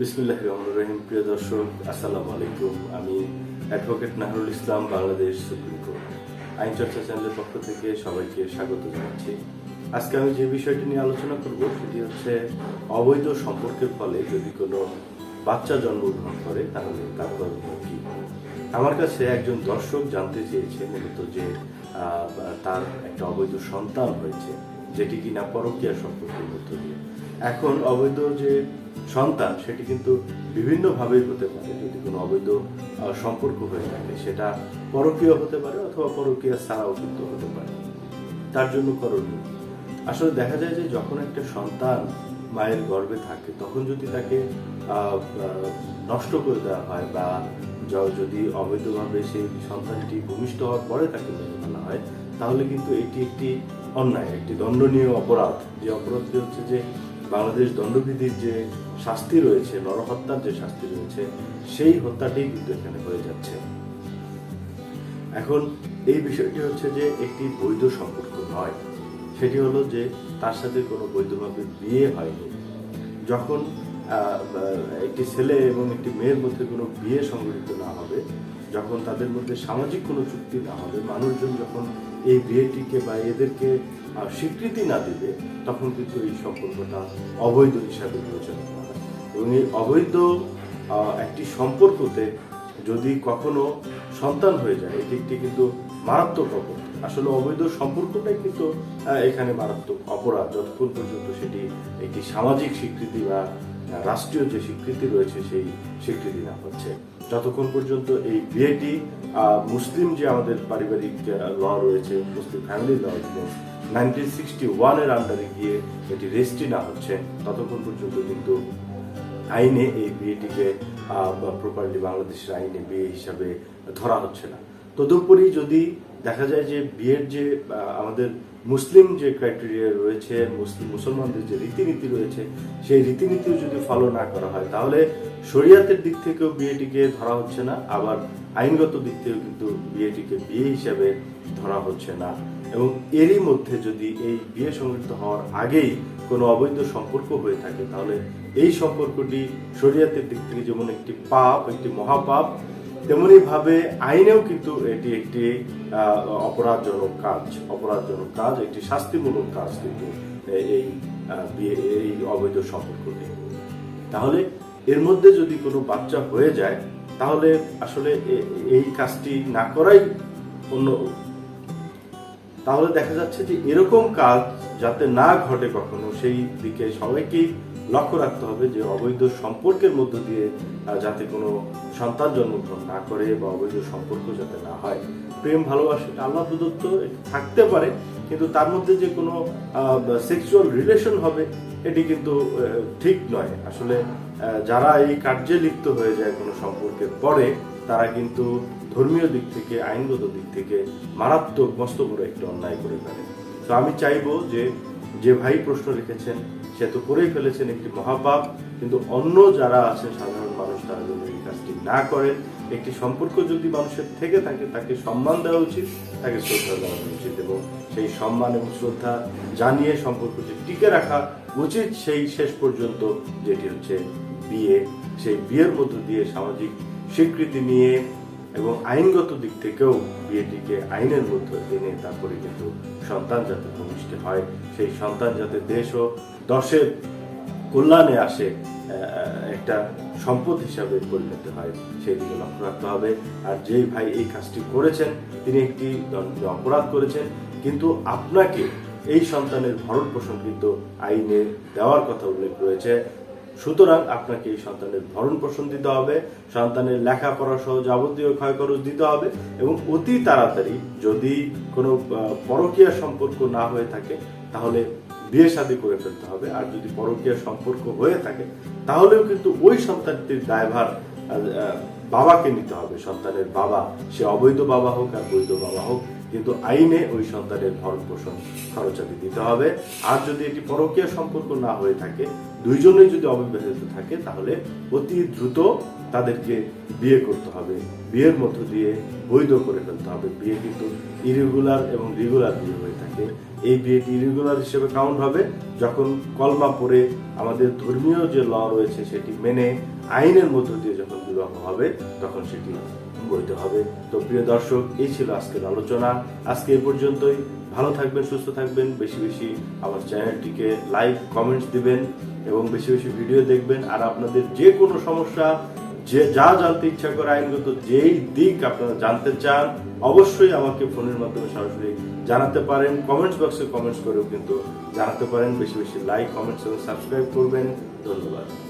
বিসমুল্লাহ রহমান রহিম। প্রিয় দর্শক, আসসালামু আলাইকুম। আমি advocate Nahrul Islam, Bangladesh supreme court. আইন চর্চা চ্যানেলের পক্ষ থেকে সবাইকে স্বাগত জানাচ্ছি। আজকে আমি যে বিষয়টি নিয়ে আলোচনা করব, সেটি হচ্ছে অবৈধ সম্পর্কের ফলে যদি কোনো বাচ্চা জন্মগ্রহণ করে, তাহলে তার করণীয় কি? আমার কাছে একজন দর্শক জানতে চেয়েছে, মূলত যে তার একটা অবৈধ সন্তান হয়েছে যেটি কিনা পরকীয়া সম্পর্কের মধ্য দিয়ে। এখন অবৈধ যে সন্তান, সেটি কিন্তু বিভিন্নভাবে হতে পারে। যদি কোনো অবৈধ সম্পর্ক হয়ে থাকে, সেটা পরকীয় হতে পারে অথবা পরকীয়া ছাড়াও কিন্তু হতে পারে। তার জন্য করণীয়। আসলে দেখা যায় যে যখন একটা সন্তান মায়ের গর্ভে থাকে, তখন যদি তাকে নষ্ট করে দেওয়া হয় বা যদি অবৈধভাবে সেই সন্তানটি ভূমিষ্ঠ হওয়ার পরে তাকে মেরে ফেলা হয়, তাহলে কিন্তু এটি একটি অন্যায়, একটি দণ্ডনীয় অপরাধ। যে অপরাধটি হচ্ছে যে বাংলাদেশ দণ্ডবিধির যে শাস্তি রয়েছে, নরহত্যার যে শাস্তি রয়েছে, সেই হত্যাটি কিন্তু এখানে হয়ে যাচ্ছে। এখন এই বিষয়টি হচ্ছে যে একটি বৈধ সম্পর্ক নয়। সেটি হলো যে তার সাথে কোনো বৈধভাবে বিয়ে হয়নি। যখন একটি ছেলে এবং একটি মেয়ের মধ্যে কোনো বিয়ে সংগঠিত না হবে, যখন তাদের মধ্যে সামাজিক কোনো চুক্তি না হবে, মানুষজন যখন এই বিয়েটিকে বা এদেরকে স্বীকৃতি না দিবে, তখন কিন্তু এই সম্পর্কটা অবৈধ হিসাবে বিবেচনা করা হয়। এবং এই অবৈধ একটি সম্পর্কতে যদি কখনো সন্তান হয়ে যায়, এটি একটি কিন্তু মারাত্মক অপরাধ। আসলে অবৈধ সম্পর্কটাই কিন্তু এখানে মারাত্মক অপরাধ, যতক্ষণ পর্যন্ত সেটি একটি সামাজিক স্বীকৃতি বা রাষ্ট্রীয় যে স্বীকৃতি রয়েছে সেই স্বীকৃতি না হচ্ছে। যতক্ষণ পর্যন্ত এই বিয়েটি মুসলিম যে আমাদের পারিবারিক ল রয়েছে, Muslim family law nineteen sixty ওয়ানের আন্ডারে গিয়ে এটি রেজিস্ট্রি না হচ্ছে, ততক্ষণ পর্যন্ত কিন্তু আইনে এই বিয়েটিকে প্রপারলি বাংলাদেশের আইনে বিয়ে হিসাবে ধরা হচ্ছে না। তদুপরি যদি দেখা যায় যে বিয়ের যে আমাদের মুসলিম যে ক্রাইটেরিয়া রয়েছে, মুসলিম মুসলমানদের যে রীতিনীতি রয়েছে, সেই রীতিনীতিও যদি ফলো না করা হয়, তাহলে শরিয়াতের দিক থেকেও বিয়েটিকে ধরা হচ্ছে না, আবার আইনগত দিক থেকেও কিন্তু বিয়েটিকে বিয়ে হিসাবে ধরা হচ্ছে না। এবং এরই মধ্যে যদি এই বিয়ে সংগঠিত হওয়ার আগেই কোনো অবৈধ সম্পর্ক হয়ে থাকে, তাহলে এই সম্পর্কটি শরীয়তের দিক থেকে যেমন একটি পাপ, একটি মহাপাপ তেমনি ভাবে আইনেও কিন্তু এটি একটি অপরাধজনক কাজ। অপরাধজনক কাজ, একটি শাস্তিমূলক কাজ কিন্তু এই এই অবৈধ সম্পর্কটি তাহলে এর মধ্যে যদি কোনো বাচ্চা হয়ে যায়, তাহলে আসলে এই কাজটি না করাই অন্য তাহলে দেখা যাচ্ছে যে এরকম কাজ যাতে না ঘটে কখনো, সেই দিকে সবাইকেই লক্ষ্য রাখতে হবে যে অবৈধ সম্পর্কের মধ্য দিয়ে যাতে কোনো সন্তান জন্মগ্রহণ না করে বা অবৈধ সম্পর্ক যাতে না হয়। প্রেম, ভালোবাসা আল্লাহ প্রদত্ত থাকতে পারে, কিন্তু তার মধ্যে যে কোনো সেক্সুয়াল রিলেশন হবে, এটি কিন্তু ঠিক নয়। আসলে যারা এই কার্যে লিপ্ত হয়ে যায় কোনো সম্পর্কের পরে, তারা কিন্তু ধর্মীয় দিক থেকে, আইনগত দিক থেকে মারাত্মক, মস্ত বড় একটি অন্যায় করে ফেলে। তো আমি চাইব যে যে ভাই প্রশ্ন রেখেছেন সে তো করেই ফেলেছেন একটি মহাপাপ, কিন্তু অন্য যারা আছেন, সাধারণ মানুষ, তারা যেন এই কাজটি না করেন, একটি সম্পর্ক যদি মানুষের থেকে থাকে, তাকে সম্মান দেওয়া উচিত, তাকে শ্রদ্ধা দেওয়া উচিত এবং সেই সম্মান এবং শ্রদ্ধা জানিয়ে সম্পর্কটি টিকে রাখা উচিত সেই শেষ পর্যন্ত, যেটি হচ্ছে বিয়ে। সেই বিয়ের মধ্য দিয়ে সামাজিক স্বীকৃতি নিয়ে এবং আইনগত দিক থেকেও বিয়েটিকে আইনের মধ্যে এনে তারপরে কিন্তু সন্তান যাতে ভূমিষ্ঠ হয়, সেই সন্তান যাতে দেশ ও দশের কল্যাণে আসে একটা সম্পদ হিসাবে পরিণত হয়, সেই দিকে লক্ষ্য রাখতে হবে। আর যেই ভাই এই কাজটি করেছেন, তিনি একটি অপরাধ করেছেন, কিন্তু আপনাকে এই সন্তানের ভরণ পোষণ কিন্তু আইনে দেওয়ার কথা উল্লেখ রয়েছে। সুতরাং আপনাকে এই সন্তানের ভরণ পোষণ দিতে হবে, সন্তানের লেখাপড়া সহ যাবতীয় ক্ষয় খরচ দিতে হবে এবং অতি তাড়াতাড়ি যদি কোনো পরকীয়া সম্পর্ক না হয়ে থাকে, তাহলে বিয়ে শাদী করে ফেলতে হবে। আর যদি পরকীয়া সম্পর্ক হয়ে থাকে, তাহলেও কিন্তু ওই সন্তানটির দায়ভার বাবাকে নিতে হবে। সন্তানের বাবা, সে অবৈধ বাবা হোক আর বৈধ বাবা হোক, কিন্তু আইনে ওই সন্তানের ভরণ পোষণ খরচাদি দিতে হবে। আর যদি এটি পরকীয়া সম্পর্ক না হয়ে থাকে, দুইজনেই যদি অবিবাহিত থাকে, তাহলে অতি দ্রুত তাদেরকে বিয়ে করতে হবে। বিয়ের মধ্য দিয়ে বৈধ করে ফেলতে হবে। বিয়ে কিন্তু ইরেগুলার এবং রেগুলার বিয়ে হয়ে থাকে। এই বিয়েটি ইরেগুলার হিসেবে কাউন্ট হবে। যখন কলমা পড়ে আমাদের ধর্মীয় যে ল রয়েছে সেটি মেনে আইনের মধ্য দিয়ে যখন বিবাহ হবে, তখন সেটি বৈধ হবে। তো প্রিয় দর্শক, এই ছিল আজকের আলোচনা। আজকে এই পর্যন্তই। ভালো থাকবেন, সুস্থ থাকবেন। বেশি বেশি আমার চ্যানেলটিকে লাইক কমেন্টস দিবেন এবং বেশি বেশি ভিডিও দেখবেন। আর আপনাদের যে কোনো সমস্যা যে যা জানতে ইচ্ছা করে আইনগত যেই দিক আপনারা জানতে চান, অবশ্যই আমাকে ফোনের মাধ্যমে সরাসরি জানাতে পারেন। কমেন্টস বক্সে কমেন্টস করেও কিন্তু জানাতে পারেন। বেশি বেশি লাইক, কমেন্টস এবং সাবস্ক্রাইব করবেন। ধন্যবাদ।